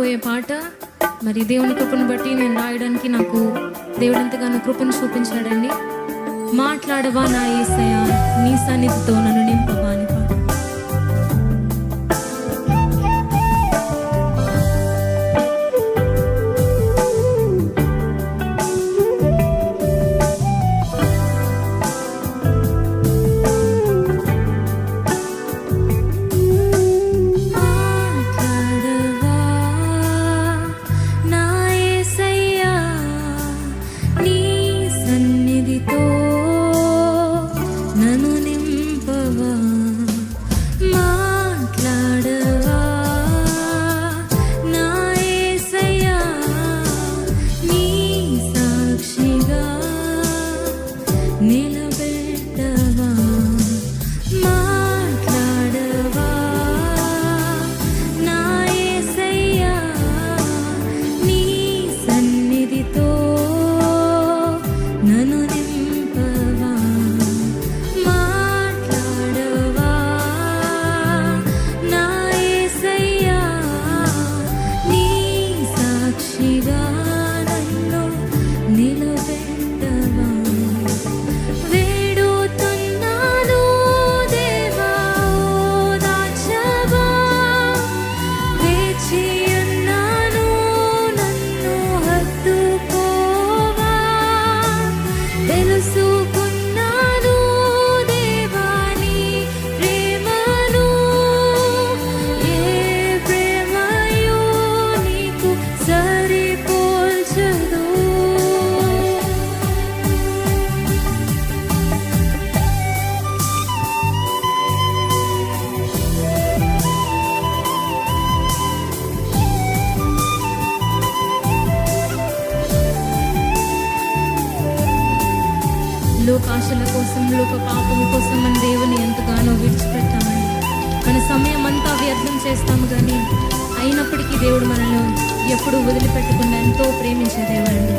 పాడబోయే పాట మరి దేవుని కృపను బట్టి నేను రాయడానికి నాకు దేవుడు ఎంతగానో కృపను చూపించాడండి మాట్లాడవా నా ఏసయా నీ సన్నిధితో నన్ను నింపవా లోకాశల కోసం లోక పాపం కోసం మన దేవుని ఎంతగానో విడిచిపెట్టామండి. మన సమయం అంతా వ్యర్థం చేస్తాము కానీ అయినప్పటికీ దేవుడు మనల్ని ఎప్పుడూ వదిలిపెట్టకుండా ఎంతో ప్రేమించే దేవుడు అండి